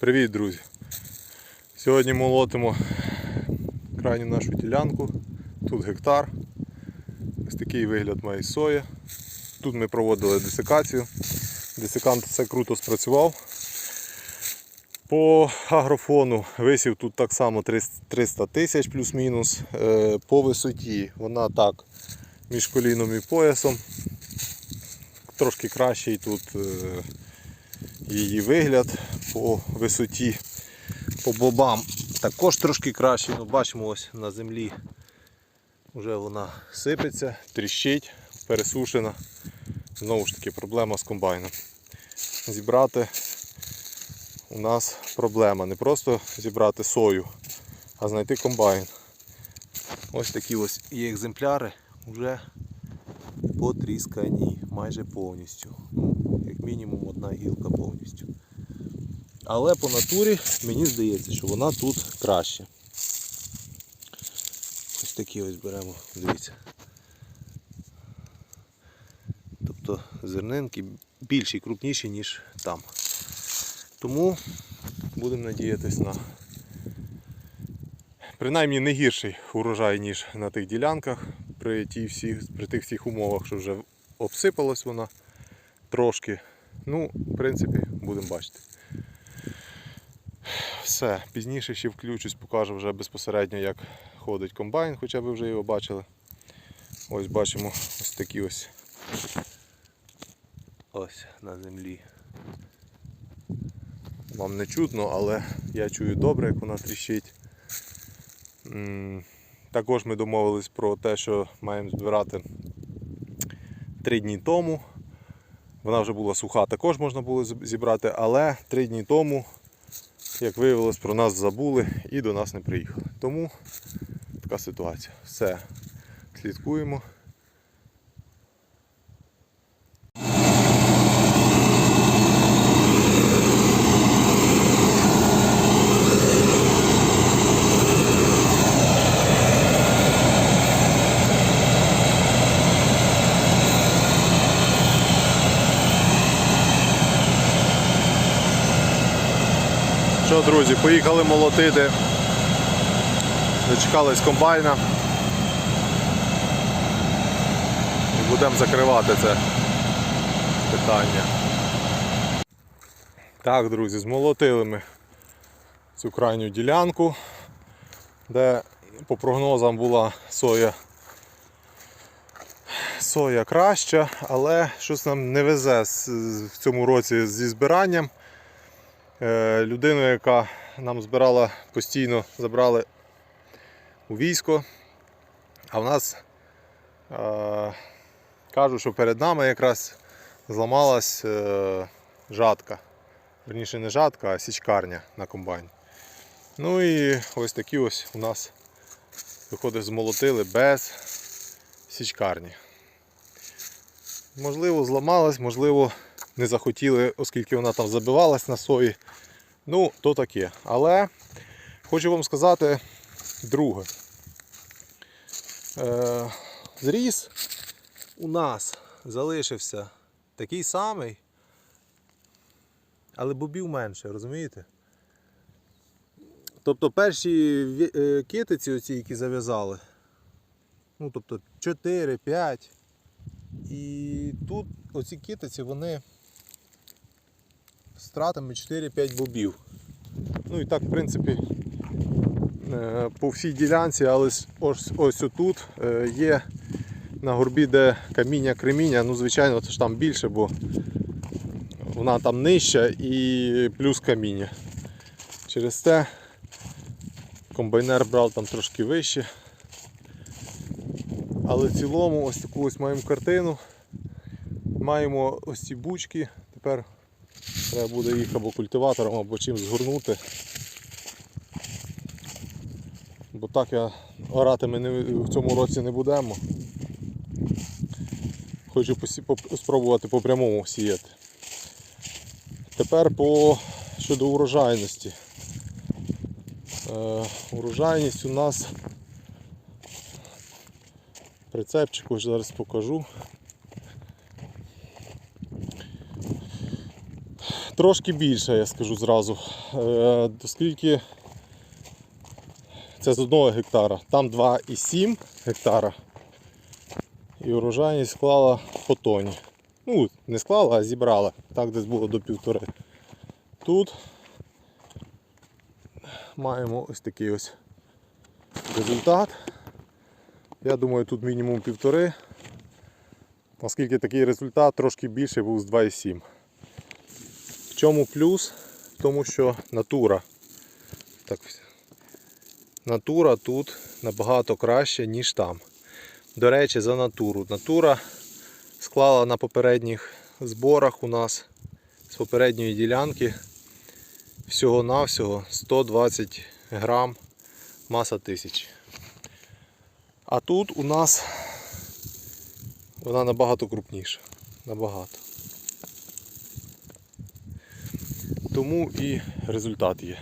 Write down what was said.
Привіт, друзі! Сьогодні молотимо крайню нашу ділянку. Тут гектар. Ось такий вигляд має соя. Тут ми проводили десикацію. Десикант все круто спрацював. По агрофону висів тут так само 300 тисяч плюс-мінус. Е, По висоті вона так між коліном і поясом. Трошки кращий тут е, її вигляд по висоті, по бобам також трошки краще. Ну, бачимо ось на землі вже вона сипеться, тріщить, пересушена. Знову ж таки проблема з комбайном. Зібрати у нас проблема. Не просто зібрати сою, а знайти комбайн. Ось такі ось і екземпляри вже потріскані майже повністю. Ну, як мінімум одна гілка повністю. Але по натурі мені здається, що вона тут краще. Ось такі ось беремо, дивіться. Тобто зернинки більші, крупніші, ніж там. Тому будемо надіятись на принаймні не гірший урожай, ніж на тих ділянках, при, ті всіх, при тих всіх умовах, що вже обсипалась вона трошки. Ну, в принципі, будемо бачити. Все, пізніше ще включусь, покажу вже безпосередньо, як ходить комбайн, хоча ви вже його бачили. Ось бачимо ось такі ось ось на землі. Вам не чутно, але я чую добре, як вона тріщить. Також ми домовились про те, що маємо збирати три дні тому. Вона вже була суха, також можна було зібрати, але три дні тому, як виявилось, про нас забули і до нас не приїхали. Тому така ситуація. Все, слідкуємо. Що, друзі, поїхали молотити. Дочекались комбайна. І будемо закривати це питання. Так, друзі, змолотили ми цю крайню ділянку, де по прогнозам була соя. Соя краща, але щось нам не везе в цьому році зі збиранням. Е, людину, яка нам збирала постійно, забрали у військо. А в нас е, кажуть, що перед нами якраз зламалась е, жатка. Верніше не жатка, а січкарня на комбайні. Ну і ось такі ось у нас виходить змолотили без січкарні. Можливо, зламалась, можливо, не захотіли, оскільки вона там забивалась на сої. Ну, то таке. Але хочу вам сказати друге. Е, зріз у нас залишився такий самий, але бобів менше, розумієте? Тобто перші е, китиці, оці, які зав'язали, ну тобто 4-5. І тут оці китиці, вони з втратами 4-5 бобів. Ну і так, в принципі, е, по всій ділянці, але ось, ось отут е, є на горбі, де каміння креміння, ну звичайно, це ж там більше, бо вона там нижча і плюс каміння. Через те комбайнер брав там трошки вище. Але в цілому ось таку ось маємо картину. Маємо ось ці бучки. Тепер треба буде їх або культиватором, або чим згорнути. Бо так я орати ми не, в цьому році не будемо. Хочу посі- поп- спробувати по прямому сіяти. Тепер по щодо урожайності. Е, урожайність у нас прицепчик, зараз покажу. Трошки більше, я скажу зразу. Е, Оскільки це з одного гектара, там 2,7 гектара. І урожайність склала по тоні. Ну, не склала, а зібрала. Так десь було до півтори. Тут маємо ось такий ось результат. Я думаю, тут мінімум півтори. Оскільки такий результат трошки більший був з 2,7. В чому плюс? Тому, що натура. Так, натура тут набагато краще, ніж там. До речі, за натуру. Натура склала на попередніх зборах у нас з попередньої ділянки всього-навсього 120 грам маса тисяч. А тут у нас вона набагато крупніша. Набагато. Тому і результат є.